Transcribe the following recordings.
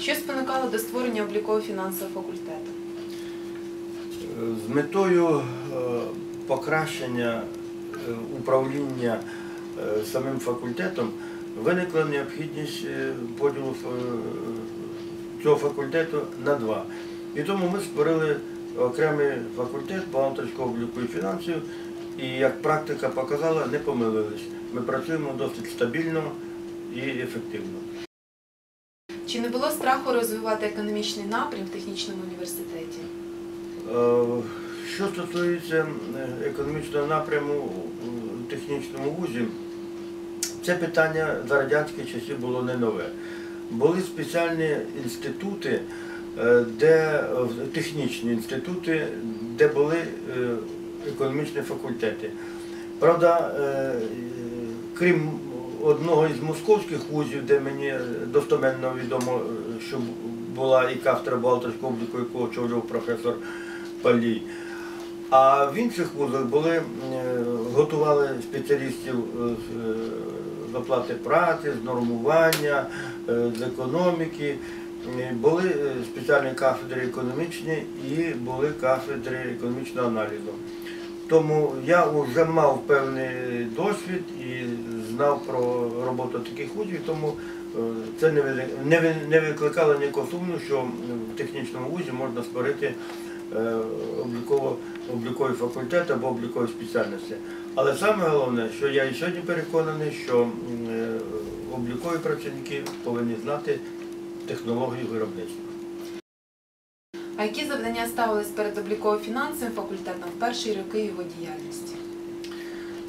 Що спонукало до створення обліково-фінансового факультету? З метою е, покращення е, управління е, самим факультетом виникла необхідність поділу цього факультету на два. І тому ми створили окремий факультет бухгалтерського обліку і фінансів, і як практика показала, не помилились. Ми працюємо досить стабільно і ефективно. Не було страху розвивати економічний напрям в технічному університеті? Е, Що стосується е, економічного напряму у технічному вузі, це питання за радянських часів було не нове. Були спеціальні інститути, е, де технічні інститути, де були економічні факультети. Правда, крім одного із московських вузів, де мені достоменно відомо, е, що була і кафедра бухгалтерського обліку, яку очолював професор Палій. А в інших вузах були, е, готували спеціалістів е, з оплати праці, з нормування, з економіки. Були спеціальні кафедри економічні і були кафедри економічного аналізу. Тому я вже мав певний досвід і знав про роботу таких вузів, тому е, це не ви- не ви- не викликало ніякого сумніву, що в технічному вузі можна створити е, обліковий факультет або облікові спеціальності. Але саме головне, що я і сьогодні переконаний, що е, облікові працівники повинні знати технологію виробництва. А які завдання ставились перед обліково-фінансовим факультетом в перші роки його діяльності?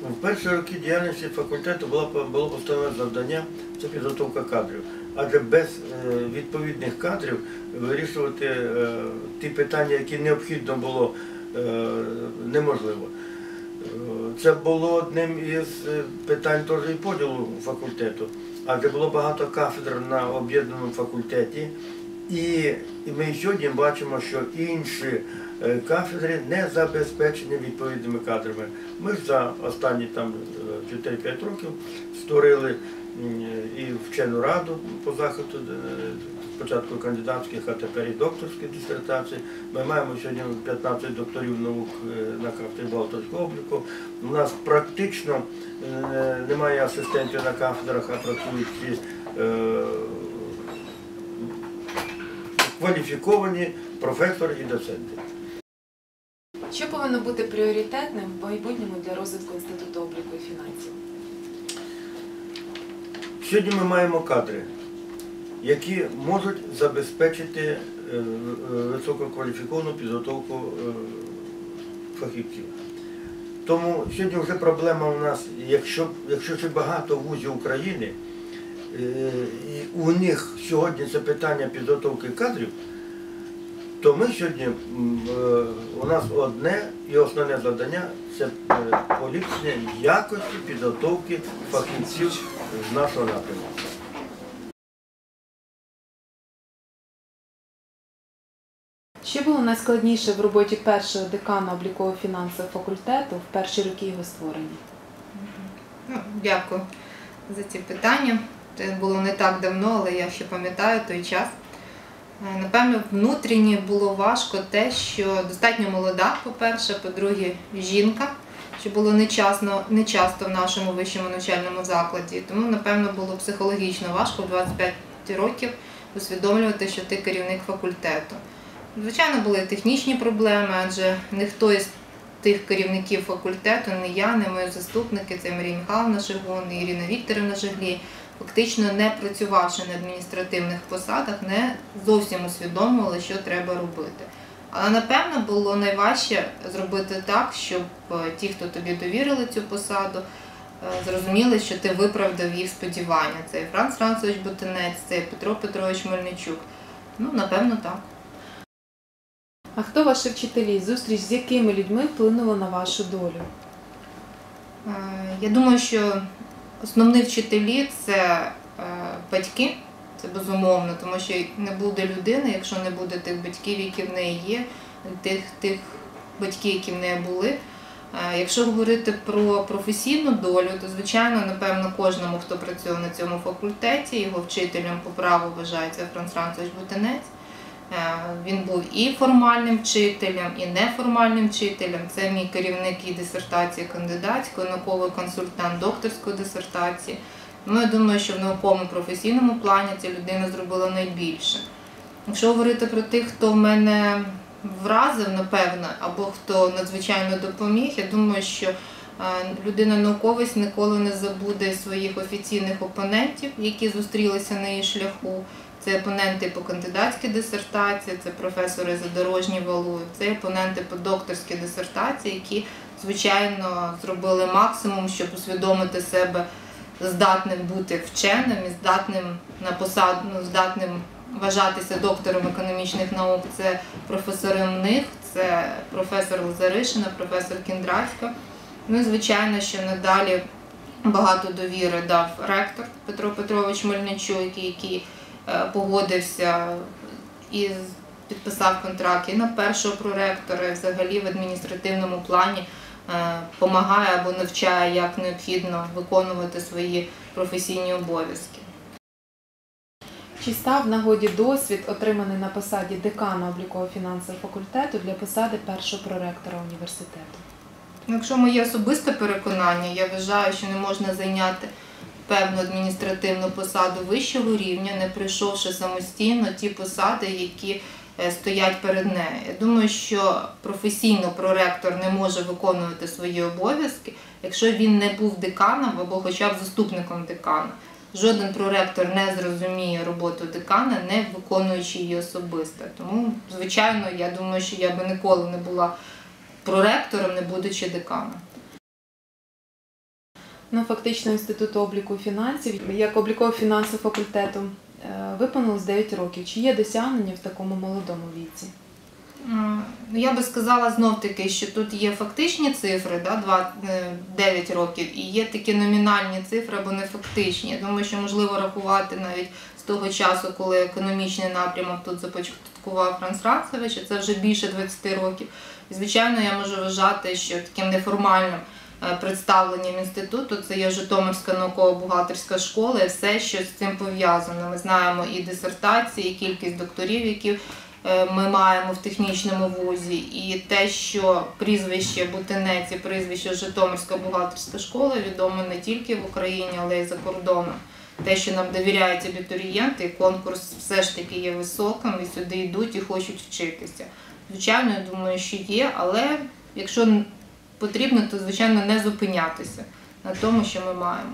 В перші роки діяльності факультету було, поставлене завдання це підготовка кадрів. Адже без е, відповідних кадрів вирішувати е, ті питання, які необхідно було, е, неможливо. Це було одним із питань теж і поділу факультету, адже було багато кафедр на об'єднаному факультеті, і, ми сьогодні бачимо, що інші е, кафедри не забезпечені відповідними кадрами. Ми ж за останні там е, 4-5 років створили і вчену раду по захисту е, спочатку кандидатських, а тепер і докторських дисертацій. Ми маємо сьогодні 15 докторів наук на кафедрі бухгалтерського обліку. У нас практично немає асистентів на кафедрах, а працюють всі кваліфіковані професори і доценти. Що повинно бути пріоритетним в майбутньому для розвитку інституту обліку і фінансів? Сьогодні ми маємо кадри, які можуть забезпечити е, висококваліфіковану підготовку е, фахівців. Тому сьогодні вже проблема у нас, якщо, якщо ще багато вузів України, і у них сьогодні це питання підготовки кадрів, то ми сьогодні, е, у нас одне і основне завдання це е, поліпшення якості підготовки фахівців з нашого напрямку. Що було найскладніше в роботі першого декана обліково-фінансового факультету в перші роки його створення? Ну, дякую за ці питання. Це було не так давно, але я ще пам'ятаю той час. Е, Напевно, внутрішнє було важко те, що достатньо молода, по-перше, по-друге, жінка, що було нечасно, нечасто в нашому вищому навчальному закладі. Тому, напевно, було психологічно важко в 25 років усвідомлювати, що ти керівник факультету. Звичайно, були технічні проблеми, адже ніхто із тих керівників факультету, не я, не мої заступники, це Марія Михайловна Жигун, Ірина Вікторівна Жиглій, фактично не працювавши на адміністративних посадах, не зовсім усвідомували, що треба робити. Але напевно було найважче зробити так, щоб е, ті, хто тобі довірили цю посаду, е, зрозуміли, що ти виправдав їх сподівання. Це і Франц Францович Бутинець, це і Петро Петрович Мельничук. Ну, напевно, так. А хто ваші вчителі? Зустріч з якими людьми вплинула на вашу долю? Е, Я думаю, що основні вчителі це е, батьки, це безумовно, тому що не буде людини, якщо не буде тих батьків, які в неї є, тих, тих батьків, які в неї були. Е, Якщо говорити про професійну долю, то звичайно, напевно, кожному, хто працює на цьому факультеті, його вчителем по праву вважається Франц Францович Бутинець. Е, Він був і формальним вчителем, і неформальним вчителем. Це мій керівник і дисертації кандидатської, науковий консультант докторської дисертації. Ну, я думаю, що в науковому професійному плані ця людина зробила найбільше. Якщо говорити про тих, хто в мене вразив, напевно, або хто надзвичайно допоміг, я думаю, що е, людина-науковець ніколи не забуде своїх офіційних опонентів, які зустрілися на її шляху. Це опоненти по кандидатській дисертації, це професори Задорожній Валуєв, це опоненти по докторській дисертації, які, звичайно, зробили максимум, щоб усвідомити себе здатним бути вченим і здатним на посаду, ну, здатним вважатися доктором економічних наук. Це професори Мних, це професор Лазаришина, професор Кіндратська. Ну і звичайно, що надалі багато довіри дав ректор Петро Петрович Мельничук, який погодився і підписав контракт і на першого проректора, і взагалі в адміністративному плані допомагає або навчає, як необхідно виконувати свої професійні обов'язки. Чи став нагоді досвід, отриманий на посаді декана обліково-фінансового факультету для посади першого проректора університету? Ну, Якщо моє особисте переконання, я вважаю, що не можна зайняти певну адміністративну посаду вищого рівня, не пройшовши самостійно ті посади, які е, стоять перед нею. Я думаю, що професійно проректор не може виконувати свої обов'язки, якщо він не був деканом або хоча б заступником декана. Жоден проректор не зрозуміє роботу декана, не виконуючи її особисто. Тому, звичайно, я думаю, що я би ніколи не була проректором, не будучи деканом. Ну, фактично, Інституту обліку фінансів, як обліково-фінансового факультету, е, виповнилось 9 років. Чи є досягнення в такому молодому віці? Ну, я би сказала знов таки, що тут є фактичні цифри, да, два- е, 9 років, і є такі номінальні цифри або нефактичні. Я думаю, що можливо рахувати навіть з того часу, коли економічний напрямок тут започаткував Франц Рацевич, це вже більше 20 років. І, звичайно, я можу вважати, що таким неформальним е, представленням інституту це є Житомирська науково-бухгалтерська школа і все, що з цим пов'язано. Ми знаємо і дисертації, і кількість докторів, які е, ми маємо в технічному вузі, і те, що прізвище Бутинець і прізвище Житомирська бухгалтерська школа відомо не тільки в Україні, але й за кордоном. Те, що нам довіряють абітурієнти, конкурс все ж таки є високим, і сюди йдуть і хочуть вчитися. Звичайно, я думаю, що є, але якщо потрібно, то звичайно не зупинятися на тому, що ми маємо.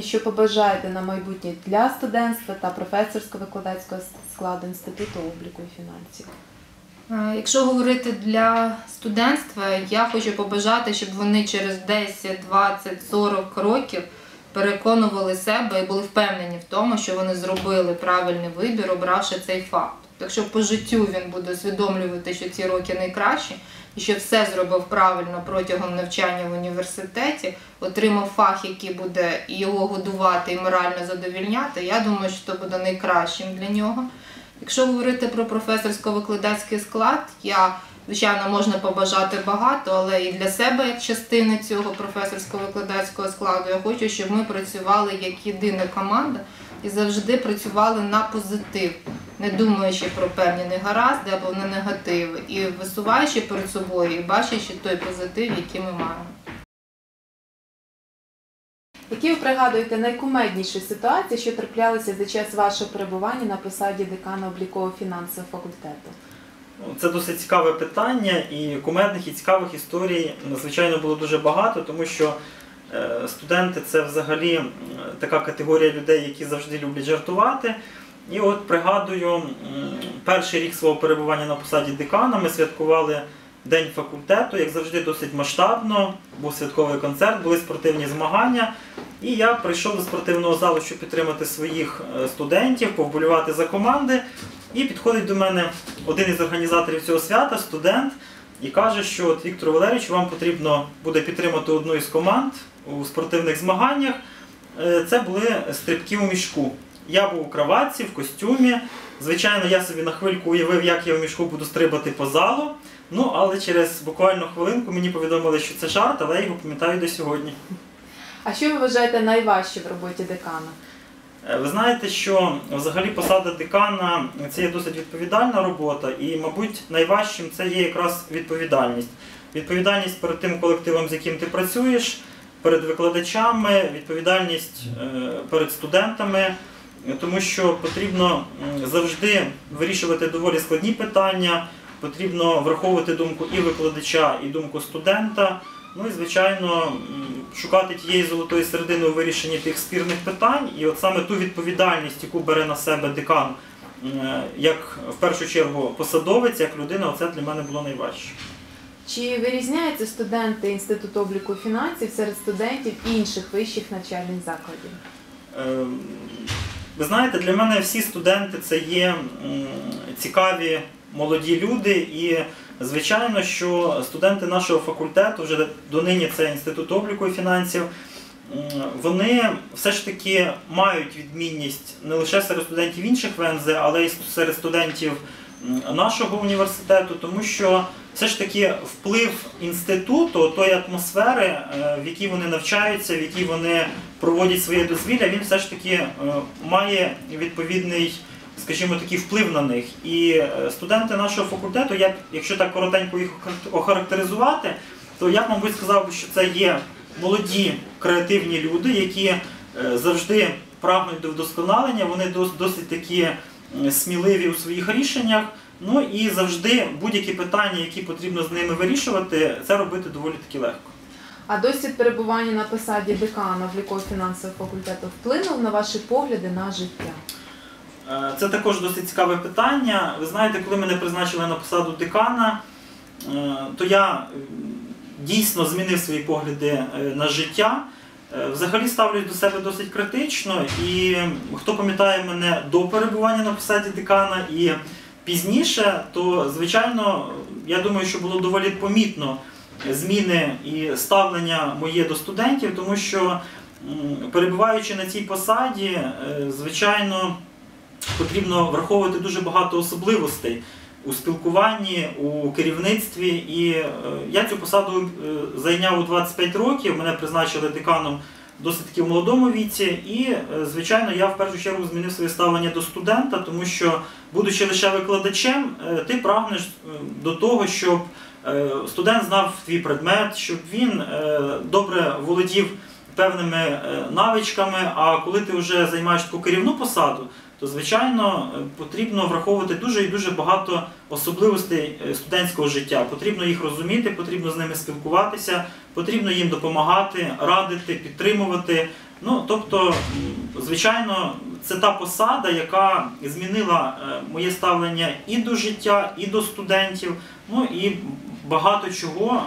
Що побажаєте на майбутнє для студентства та професорсько-викладацького складу Інституту обліку і фінансів? Якщо говорити для студентства, я хочу побажати, щоб вони через 10, 20, 40 років переконували себе і були впевнені в тому, що вони зробили правильний вибір, обравши цей факт. Якщо по життю він буде усвідомлювати, що ці роки найкращі, і що все зробив правильно протягом навчання в університеті, отримав фах, який буде його годувати і морально задовільняти, я думаю, що це буде найкращим для нього. Якщо говорити про професорсько-викладацький склад, я, звичайно, можна побажати багато, але і для себе, як частини цього професорсько-викладацького складу, я хочу, щоб ми працювали як єдина команда і завжди працювали на позитив, не думаючи про певні негаразди або на негативи, і висуваючи перед собою і бачачи той позитив, який ми маємо. Які ви пригадуєте найкумедніші ситуації, що траплялися за час вашого перебування на посаді декана обліково-фінансового факультету? Ну, Це досить цікаве питання, і кумедних і цікавих історій надзвичайно було дуже багато, тому що е, студенти це взагалі така категорія людей, які завжди люблять жартувати. І от пригадую, перший рік свого перебування на посаді декана ми святкували День факультету, як завжди, досить масштабно. Був святковий концерт, були спортивні змагання. І я прийшов до спортивного залу, щоб підтримати своїх е, студентів, повболювати за команди. І підходить до мене один із організаторів цього свята, студент, і каже, що от, Віктор Валерійович, вам потрібно буде підтримати одну із команд у спортивних змаганнях. Е, Це були стрибки у мішку. Я був у краватці, в костюмі. Звичайно, я собі на хвильку уявив, як я в мішку буду стрибати по залу. Ну, але через буквально хвилинку мені повідомили, що це жарт, але я його пам'ятаю до сьогодні. А що ви вважаєте найважче в роботі декана? Е, Ви знаєте, що взагалі посада декана це є досить відповідальна робота, і, мабуть, найважчим це є якраз відповідальність. Відповідальність перед тим колективом, з яким ти працюєш, перед викладачами, відповідальність е, перед студентами, тому що потрібно завжди вирішувати доволі складні питання, потрібно враховувати думку і викладача, і думку студента. Ну і звичайно шукати тієї золотої середини у вирішенні тих спірних питань, і от саме ту відповідальність, яку бере на себе декан, як в першу чергу посадовець, як людина, оце для мене було найважче. Чи вирізняються студенти Інституту обліку фінансів серед студентів інших вищих навчальних закладів? Ви знаєте, для мене всі студенти це є цікаві молоді люди, і звичайно, що студенти нашого факультету, вже донині це інститут обліку і фінансів, вони все ж таки мають відмінність не лише серед студентів інших ВНЗ, але й серед студентів нашого університету, тому що все ж таки вплив інституту, тої атмосфери, е, в якій вони навчаються, в якій вони проводять своє дозвілля, він все ж таки е, має відповідний, скажімо, такий вплив на них. І е, студенти нашого факультету, я б, якщо так коротенько їх охарактеризувати, то я б, мабуть, сказав що це є молоді креативні люди, які завжди прагнуть до вдосконалення, вони дос- досить такі сміливі у своїх рішеннях. Ну і завжди будь-які питання, які потрібно з ними вирішувати, це робити доволі таки легко. А досвід перебування на посаді декана обліково-фінансового факультету вплинув на ваші погляди на життя? Е, Це також досить цікаве питання. Ви знаєте, коли мене призначили на посаду декана, е, то я дійсно змінив свої погляди е, на життя. Взагалі ставлюсь до себе досить критично, і хто пам'ятає мене до перебування на посаді декана і пізніше, то звичайно, я думаю, що було доволі помітно зміни і ставлення моє до студентів, тому що перебуваючи на цій посаді, е, звичайно, потрібно враховувати дуже багато особливостей у спілкуванні, у керівництві. І е, я цю посаду е, зайняв у 25 років. Мене призначили деканом досить таки в молодому віці. І, е, звичайно, я в першу чергу змінив своє ставлення до студента, тому що, будучи лише викладачем, е, ти прагнеш е, до того, щоб студент знав твій предмет, щоб він добре володів певними навичками. А коли ти вже займаєш таку керівну посаду, то звичайно е, потрібно враховувати дуже і дуже багато особливостей е, студентського життя. Потрібно їх розуміти, потрібно з ними спілкуватися, потрібно їм допомагати, радити, підтримувати. Ну тобто, звичайно, це та посада, яка змінила е, моє ставлення і до життя, і до студентів. Ну і багато чого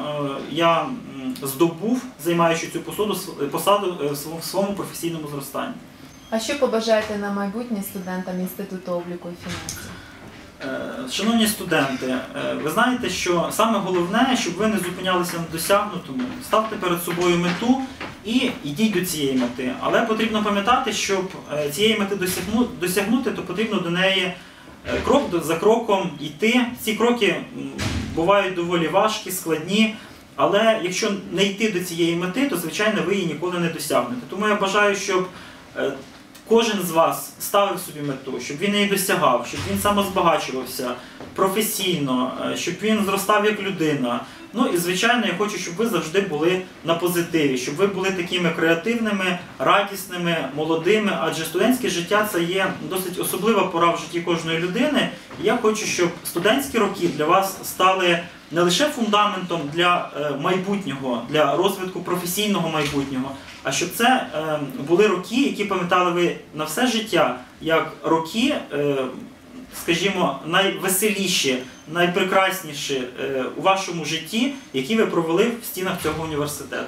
я здобув, займаючи цю посаду, посаду в своєму професійному зростанні. А що побажаєте на майбутнє студентам Інституту обліку і фінансів? Е, Шановні студенти, е, ви знаєте, що саме головне, щоб ви не зупинялися на досягнутому, ставте перед собою мету і йдіть до цієї мети. Але потрібно пам'ятати, щоб е, цієї мети досягнути, то потрібно до неї крок за кроком йти. Ці кроки бувають доволі важкі, складні. Але якщо не йти до цієї мети, то звичайно ви її ніколи не досягнете. Тому я бажаю, щоб кожен з вас ставив собі мету, щоб він її досягав, щоб він самозбагачувався професійно, е, щоб він зростав як людина. Ну і звичайно, я хочу, щоб ви завжди були на позитиві, щоб ви були такими креативними, радісними, молодими, адже студентське життя це є досить особлива пора в житті кожної людини. І я хочу, щоб студентські роки для вас стали не лише фундаментом для е, майбутнього, для розвитку професійного майбутнього, а щоб це е, були роки, які пам'ятали ви на все життя, як роки, е, скажімо, найвеселіші, найпрекрасніші у вашому житті, які ви провели в стінах цього університету.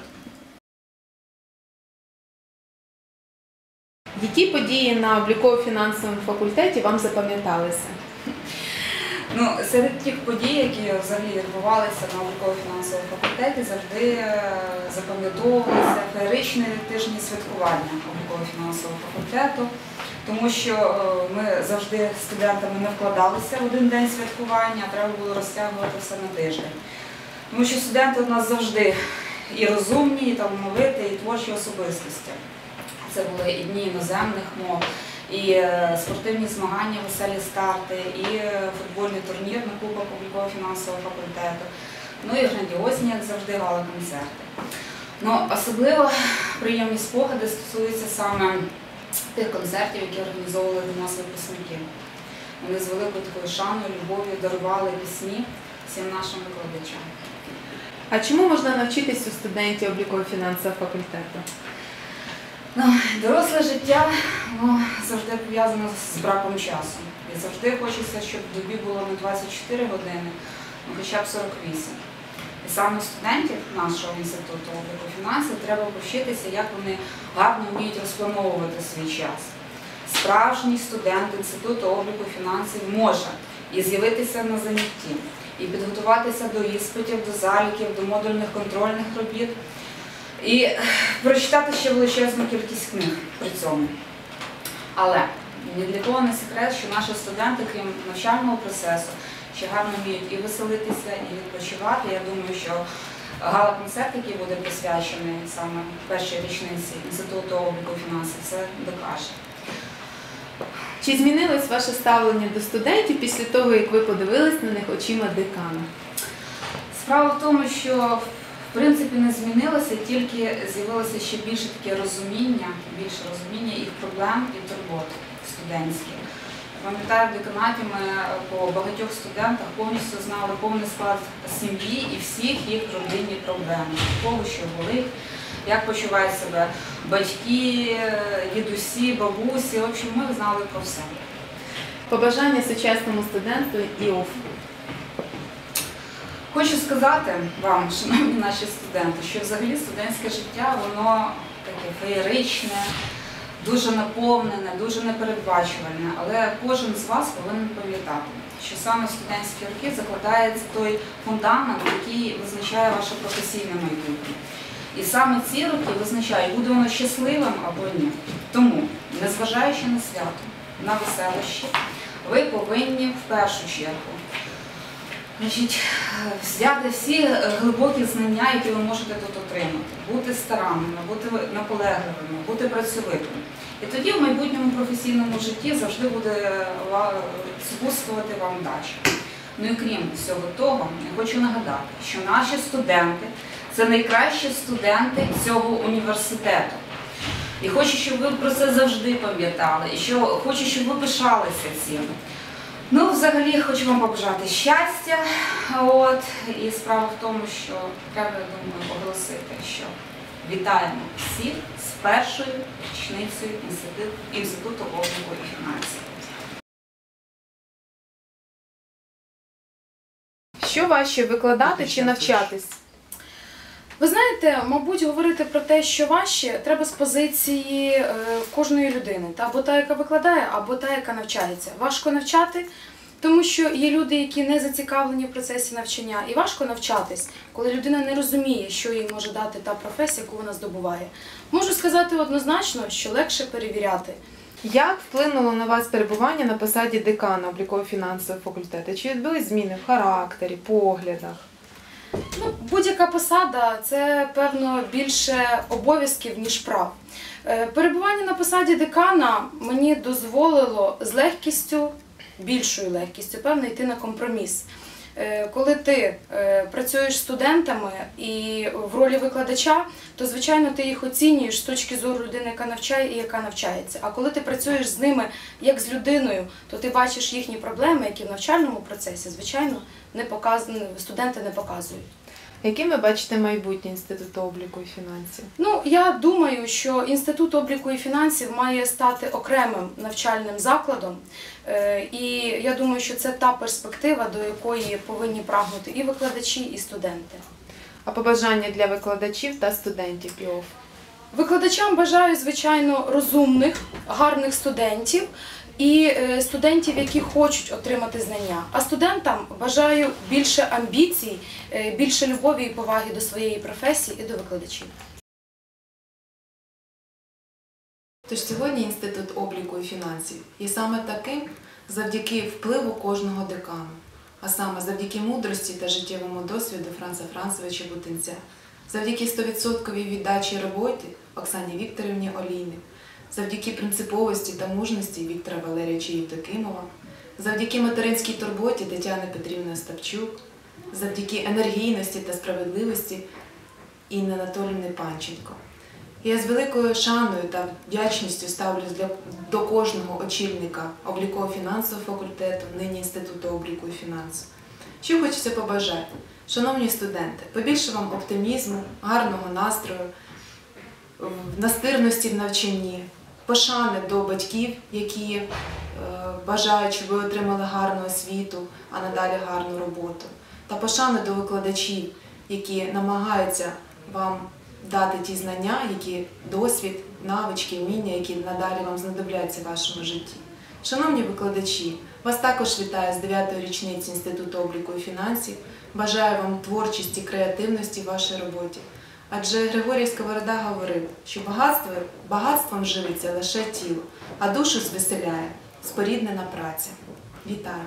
Які події на обліково-фінансовому факультеті вам запам'яталися? Ну, серед тих подій, які взагалі відбувалися на науково-фінансовому факультеті, завжди е, запам'ятовувалися феєричні тижні святкування науково-фінансового факультету, тому що е, ми завжди студентами не вкладалися в один день святкування, а треба було розтягувати все на тиждень. Тому що студенти у нас завжди і розумні, і талановиті, і творчі особистості. Це були і дні іноземних мов, і е, спортивні змагання, веселі старти, і е, футбольний турнір на Кубок публіково-фінансового факультету. Ну і грандіозні, як завжди, гала-концерти. Ну, особливо приємні спогади стосуються саме тих концертів, які організовували до нас випускники. Вони з великою такою шаною, любов'ю дарували пісні всім нашим викладачам. А чому можна навчитись у студентів обліково-фінансового факультету? Ну, доросле життя воно завжди пов'язано з браком часу. І завжди хочеться, щоб в добі було не 24 години, а хоча б 48. І саме студентів нашого інституту обліку фінансів треба повчитися, як вони гарно вміють розплановувати свій час. Справжній студент інституту обліку фінансів може і з'явитися на занятті, і підготуватися до іспитів, до заліків, до модульних контрольних робіт. І прочитати ще величезну кількість книг при цьому. Але ні для кого не секрет, що наші студенти, крім навчального процесу, ще гарно вміють і веселитися, і відпочивати. Я думаю, що гала-концерт, який буде присвячений саме першій річниці Інституту обліку фінансів, це докаже. Чи змінилось ваше ставлення до студентів після того, як ви подивились на них очима декана? Справа в тому, що в принципі не змінилося, тільки з'явилося ще більше таке розуміння, більше розуміння їх проблем і турбот студентських. Пам'ятаю, в деканаті ми по багатьох студентах повністю знали повний склад сім'ї і всіх їх родинні проблеми, кого що болить, як почувають себе батьки, дідусі, бабусі. В общем, ми знали про все. Побажання сучасному студенту і ІОФ. Хочу сказати вам, шановні наші студенти, що взагалі студентське життя воно таке феєричне, дуже наповнене, дуже непередбачувальне. Але кожен з вас повинен пам'ятати, що саме студентські роки закладається той фундамент, який визначає ваше професійне майбутнє. І саме ці роки визначають, буде воно щасливим або ні. Тому, незважаючи на свято, на веселощі, ви повинні в першу чергу Значить, взяти всі е, глибокі знання, які ви можете тут отримати, бути старанними, бути наполегливими, бути працьовитими. І тоді в майбутньому професійному житті завжди буде ва- супутствувати вам дача. Ну і крім всього того, я хочу нагадати, що наші студенти це найкращі студенти цього університету. І хочу, щоб ви про це завжди пам'ятали, і що хочу, щоб ви пишалися цим. Ну, взагалі, хочу вам побажати щастя. От, і справа в тому, що треба, я думаю, оголосити, що вітаємо всіх з першою річницею Інституту, інституту обліку і фінансів. Що важче викладати чи навчатись? Ви знаєте, мабуть, говорити про те, що важче, треба з позиції е, кожної людини. Або та, яка викладає, або та, яка навчається. Важко навчати, тому що є люди, які не зацікавлені в процесі навчання, і важко навчатись, коли людина не розуміє, що їй може дати та професія, яку вона здобуває. Можу сказати однозначно, що легше перевіряти. Як вплинуло на вас перебування на посаді декана обліково-фінансового факультету? Чи відбулись зміни в характері, поглядах? Ну, будь-яка посада це певно більше обов'язків ніж прав. Е, Перебування на посаді декана мені дозволило з легкістю, більшою легкістю, певно, йти на компроміс. Е, Коли ти е, працюєш з студентами і в ролі викладача, то звичайно ти їх оцінюєш з точки зору людини, яка навчає і яка навчається. А коли ти працюєш з ними як з людиною, то ти бачиш їхні проблеми, які в навчальному процесі, звичайно, не показані, студенти не показують. Яким ви бачите майбутнє інституту обліку і фінансів? Ну, я думаю, що інститут обліку і фінансів має стати окремим навчальним закладом, Е, і я думаю, що це та перспектива, до якої повинні прагнути і викладачі, і студенти. А побажання для викладачів та студентів ІОФ? Викладачам бажаю, звичайно, розумних, гарних студентів і е, студентів, які хочуть отримати знання. А студентам бажаю більше амбіцій, е, більше любові і поваги до своєї професії і до викладачів. Тож сьогодні Інститут обліку і фінансів є саме таким завдяки впливу кожного декану, а саме завдяки мудрості та життєвому досвіду Франца Францевича Бутинця, завдяки 100% віддачі роботи Оксані Вікторівні Олійник, завдяки принциповості та мужності Віктора Валерійовича Євдокимова, завдяки материнській турботі Тетяни Петрівни Остапчук, завдяки енергійності та справедливості Інни Анатоліївни Панченко. Я з великою шаною та вдячністю ставлюсь для, до кожного очільника обліково-фінансового факультету, нині Інституту обліку і фінансів. Що хочеться побажати? Шановні студенти, побільше вам оптимізму, гарного настрою, настирності в навчанні, пошани до батьків, які е, бажають, щоб ви отримали гарну освіту, а надалі гарну роботу, та пошани до викладачів, які намагаються вам дати ті знання, які досвід, навички, вміння, які надалі вам знадобляться в вашому житті. Шановні викладачі, вас також вітаю з 9-ї річниці Інституту обліку і фінансів. Бажаю вам творчості, креативності в вашій роботі. Адже Григорій Сковорода говорив, що багатство, багатством живиться лише тіло, а душу звеселяє споріднена праця. Вітаю!